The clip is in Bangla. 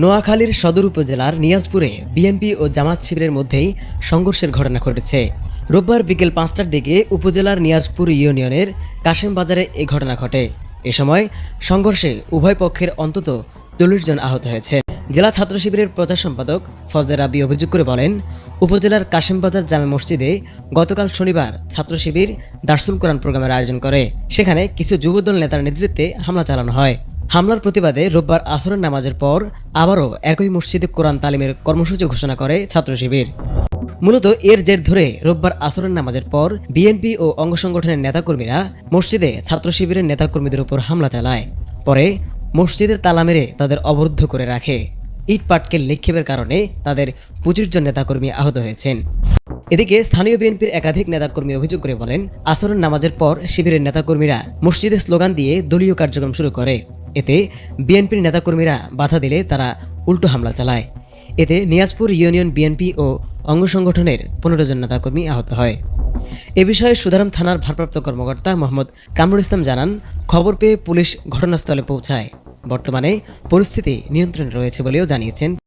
নোয়াখালীর সদর উপজেলার নিয়াজপুরে বিএনপি ও জামাত শিবিরের মধ্যেই সংঘর্ষের ঘটনা ঘটেছে। রোববার বিকেল পাঁচটার দিকে উপজেলার নিয়াজপুর ইউনিয়নের কাশেম বাজারে এই ঘটনা ঘটে। এ সময় সংঘর্ষে উভয় পক্ষের অন্তত চল্লিশ জন আহত হয়েছে। জেলা ছাত্র শিবিরের প্রচার সম্পাদক ফজলে রাবি অভিযোগ করে বলেন, উপজেলার কাশেমবাজার জামে মসজিদে গতকাল শনিবার ছাত্র শিবির দার্সুল কোরআন প্রোগ্রামের আয়োজন করে। সেখানে কিছু যুবদল নেতার নেতৃত্বে হামলা চালানো হয়। হামলার প্রতিবাদে রোববার আসরের নামাজের পর আবারও একই মসজিদে কোরআন তালিমের কর্মসূচি ঘোষণা করে ছাত্র শিবির। মূলত এর জের ধরে রোববার আসরের নামাজের পর বিএনপি ও অঙ্গ সংগঠনের নেতাকর্মীরা মসজিদে ছাত্র শিবিরের নেতাকর্মীদের উপর হামলা চালায়। পরে মসজিদের তালা মেরে তাদের অবরুদ্ধ করে রাখে। ইট পাটকেল নিক্ষেপের কারণে তাদের পঁচিশ জন নেতাকর্মী আহত হয়েছেন। এদিকে স্থানীয় বিএনপির একাধিক নেতাকর্মী অভিযোগ করে বলেন, আসরের নামাজের পর শিবিরের নেতাকর্মীরা মসজিদে স্লোগান দিয়ে দলীয় কার্যক্রম শুরু করে। এতে বিএনপির নেতাকর্মীরা বাধা দিলে তারা উল্টো হামলা চালায়। এতে নিয়াজপুর ইউনিয়ন বিএনপি ও অঙ্গ সংগঠনের পনেরো জন নেতাকর্মী আহত হয়। এ বিষয়ে সুধারাম থানার ভারপ্রাপ্ত কর্মকর্তা মোহাম্মদ কামরুল ইসলাম জানান, খবর পেয়ে পুলিশ ঘটনাস্থলে পৌঁছায়। বর্তমানে পরিস্থিতি নিয়ন্ত্রণে রয়েছে বলেও জানিয়েছেন